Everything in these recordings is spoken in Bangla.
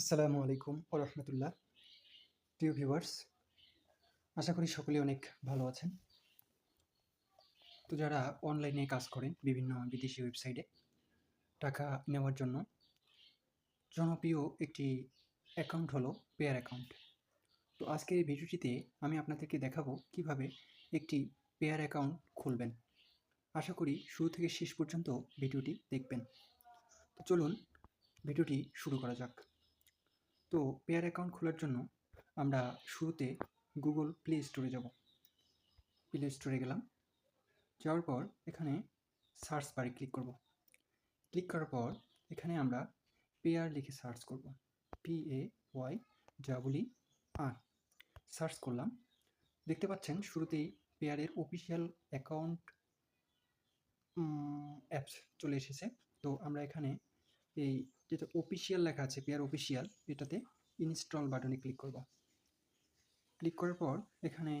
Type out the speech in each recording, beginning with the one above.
আসসালামু আলাইকুম রহমতুল্লাহ। প্রিয় ভিউয়ার্স আশা করি সকলে অনেক ভালো আছেন। তো যারা অনলাইনে কাজ করেন, বিভিন্ন বিদেশি ওয়েবসাইটে টাকা নেওয়ার জন্য, জনপ্রিয় একটি অ্যাকাউন্ট হলো পেয়ার অ্যাকাউন্ট তো আজকের এই ভিডিওটিতে আমি আপনাদেরকে দেখাবো কীভাবে একটি পেয়ার অ্যাকাউন্ট খুলবেন। আশা করি শুরু থেকে শেষ পর্যন্ত ভিডিওটি দেখবেন। তো চলুন, ভিডিওটি শুরু করা যাক। তো পেয়ার অ্যাকাউন্ট খোলার জন্য আমরা শুরুতে গুগল প্লে স্টোরে যাব। প্লে স্টোরে গেলাম। যাওয়ার পর এখানে সার্চ বারে ক্লিক করব। ক্লিক করার পর এখানে আমরা পেয়ার লিখে সার্চ করব। P A Y double E R search করলাম। দেখতে পাচ্ছেন শুরুতেই পেয়ারের অফিসিয়াল অ্যাকাউন্ট অ্যাপস চলে এসেছে। তো আমরা এখানে এই যেটা অফিসিয়াল লেখা আছে পেয়ার অফিসিয়াল এটাতে ইনস্টল বাটনে ক্লিক করব। ক্লিক করার পর এখানে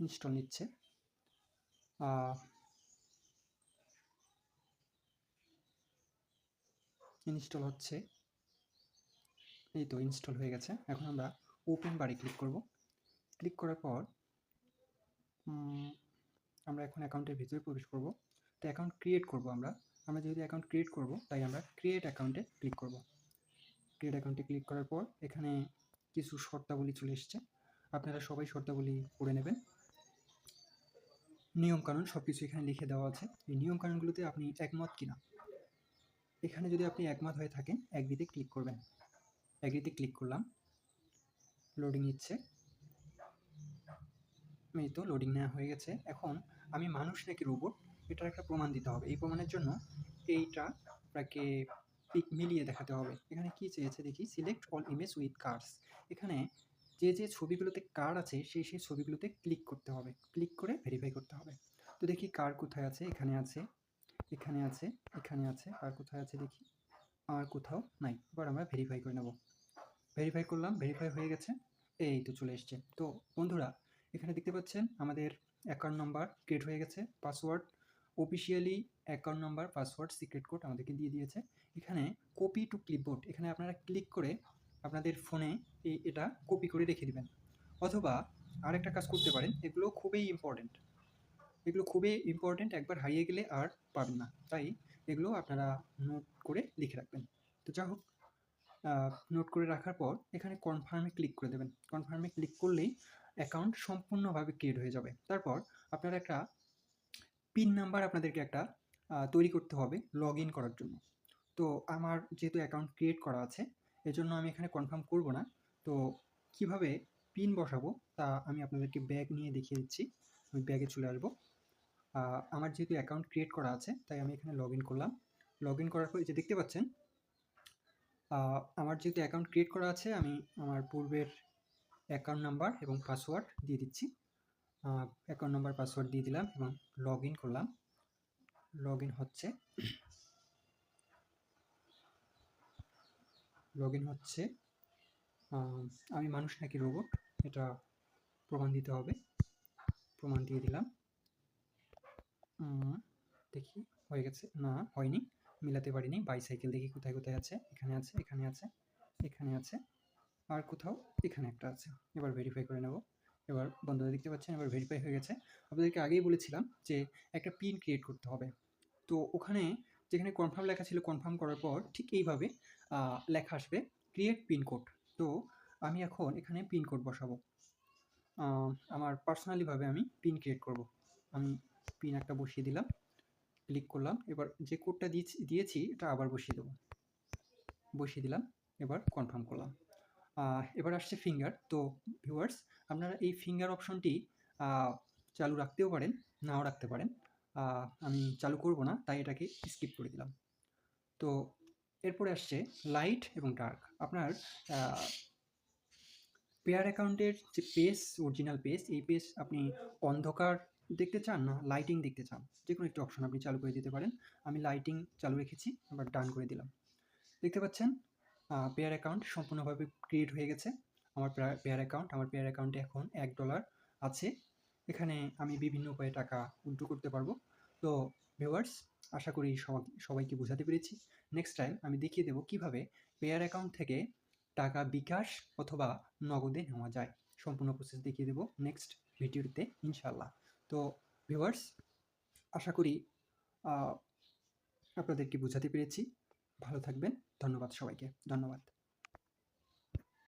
ইনস্টল নিচ্ছে। ইনস্টল হচ্ছে, এই তো ইনস্টল হয়ে গেছে। এখন আমরা ওপেন বারে ক্লিক করব। ক্লিক করার পর আমরা এখন অ্যাকাউন্টের ভিতরে প্রবেশ করব। তো অ্যাকাউন্ট ক্রিয়েট করব আমরা। আমরা যেহেতু অ্যাকাউন্ট ক্রিয়েট করব, তাই আমরা ক্রিয়েট অ্যাকাউন্টে ক্লিক করব। ক্রিয়েট অ্যাকাউন্টে ক্লিক করার পর এখানে কিছু শর্তাবলী চলে এসছে। আপনারা সবাই শর্তাবলী পড়ে নেবেন। নিয়মকানুন সব কিছু এখানে লিখে দেওয়া আছে। এই নিয়মকানুনগুলোতে আপনি একমত কিনা? এখানে যদি আপনি একমত হয়ে থাকেন একদিতে ক্লিক করবেন। একদিতে ক্লিক করলাম। লোডিং নিচ্ছে। এই তো লোডিং নেওয়া হয়ে গেছে। এখন আমি মানুষ নাকি রোবট এটার একটা প্রমাণ দিতে হবে। এই প্রমাণের জন্য এইটা আপনাকে মিলিয়ে দেখাতে হবে। এখানে কি চেয়েছে দেখি select all image with cars এখানে যে যে ছবিগুলোতে কার আছে, সেই সেই ছবিগুলোতে ক্লিক করতে হবে। ক্লিক করে ভেরিফাই করতে হবে। তো দেখি কার কোথায় আছে, এখানে আছে এখানে আছে এখানে আছে, আর কোথায় আছে দেখি, আর কোথাও নাই। এবার আমরা ভেরিফাই করে নেব। ভেরিফাই করলাম ভেরিফাই হয়ে গেছে, এই তো চলে এসছে। তো বন্ধুরা, এখানে দেখতে পাচ্ছেন আমাদের অ্যাকাউন্ট নাম্বার ক্রিয়েট হয়ে গেছে password officially account number password secret code আমাদেরকে দিয়ে দিয়েছে। এখানে কপি টু ক্লিপবোর্ড এখানে আপনারা ক্লিক করে আপনাদের ফোনে এই এটা কপি করে রেখে দেবেন। অথবা আরেকটা কাজ করতে পারেন, এগুলো খুবই ইম্পর্টেন্ট এগুলো খুবই ইম্পর্টেন্ট একবার হারিয়ে গেলে আর পাবেন না। তাই এগুলো আপনারা নোট করে লিখে রাখবেন। তো যা হোক নোট করে রাখার পর এখানে কনফার্মে ক্লিক করে দেবেন। কনফার্মে ক্লিক করলেই অ্যাকাউন্ট সম্পূর্ণভাবে ক্রিয়েট হয়ে যাবে। তারপর আপনারা একটা পিন নাম্বার আপনাদেরকে একটা তৈরি করতে হবে লগ ইন করার জন্য। তো আমার যেহেতু অ্যাকাউন্ট ক্রিয়েট করা আছে, এজন্য আমি এখানে কনফার্ম করব না। তো কীভাবে পিন বসাবো তা আমি আপনাদেরকে ব্যাগ নিয়ে দেখিয়ে দিচ্ছি। আমি ব্যাগে চলে আসব। আমার যেহেতু অ্যাকাউন্ট ক্রিয়েট করা আছে, তাই আমি এখানে লগ করলাম। লগ করার পর যে দেখতে পাচ্ছেন আমার যেহেতু অ্যাকাউন্ট ক্রিয়েট করা আছে, আমি আমার পূর্বের অ্যাকাউন্ট নাম্বার এবং পাসওয়ার্ড দিয়ে দিচ্ছি। অ্যাকাউন্ট নাম্বার পাসওয়ার্ড দিয়ে দিলাম এবং লগ ইন করলাম। লগ ইন হচ্ছে লগ ইন হচ্ছে আমি মানুষ নাকি রোবট এটা প্রমাণ দিতে হবে। প্রমাণ দিয়ে দিলাম। দেখি, হয়ে গেছে? না, হয়নি। মিলাতে পারিনি। বাইসাইকেল দেখি কোথায় কোথায় আছে। এখানে আছে এখানে আছে এখানে আছে। আর কোথাও এখানে একটা আছে। এবার ভেরিফাই করে নেব। এবার বন্ধুরা দেখতে পাচ্ছেন, এবার ভেরিফাই হয়ে গেছে। আপনাদেরকে আগেই বলেছিলাম যে একটা পিন ক্রিয়েট করতে হবে। তো ওখানে যেখানে কনফার্ম লেখা ছিল কনফার্ম করার পর ঠিক এইভাবে লেখা আসবে ক্রিয়েট পিন কোড তো আমি এখন এখানে পিন কোড বসাবো। আমার পার্সোনালিভাবে আমি পিন ক্রিয়েট করব। আমি পিন একটা বসিয়ে দিলাম ক্লিক করলাম, এবার যে কোডটা দিয়েছি দিয়েছি, এটা আবার বসিয়ে দেবো। বসিয়ে দিলাম, এবার কনফার্ম করলাম। এবার আসছে ফিঙ্গার তো ভিউয়ার্স আপনারা এই ফিঙ্গার অপশনটি চালু রাখতেও পারেন, নাও রাখতে পারেন। আমি চালু করব না, তাই এটাকে স্কিপ করে দিলাম। তো এরপরে আসছে লাইট এবং ডার্ক আপনার পেয়ার অ্যাকাউন্টের যে পেজ অরিজিনাল পেজ এই পেজ আপনি অন্ধকার দেখতে চান না লাইটিং দেখতে চান যে কোনো একটি অপশন আপনি চালু করে দিতে পারেন। আমি লাইটিং চালু রেখেছি, এবার ডান করে দিলাম। দেখতে পাচ্ছেন? পেয়ার অ্যাকাউন্ট সম্পূর্ণভাবে ক্রিয়েট হয়ে গেছে। আমার পেয়ার অ্যাকাউন্ট আমার পেয়ার অ্যাকাউন্টে এখন এক ডলার আছে। এখানে আমি বিভিন্ন উপায়ে টাকা উইথড্র করতে পারব। তো ভিউয়ার্স আশা করি সবাইকে বোঝাতে পেরেছি। নেক্সট টাইম আমি দেখিয়ে দেবো কীভাবে পেয়ার অ্যাকাউন্ট থেকে টাকা বিকাশ অথবা নগদে নেওয়া যায়। সম্পূর্ণ প্রসেস দেখিয়ে দেবো নেক্সট ভিডিওতে ইনশাল্লাহ তো ভিউয়ার্স আশা করি আপনাদেরকে বোঝাতে পেরেছি। ভালো থাকবেন। ধন্যবাদ সবাইকে। ধন্যবাদ।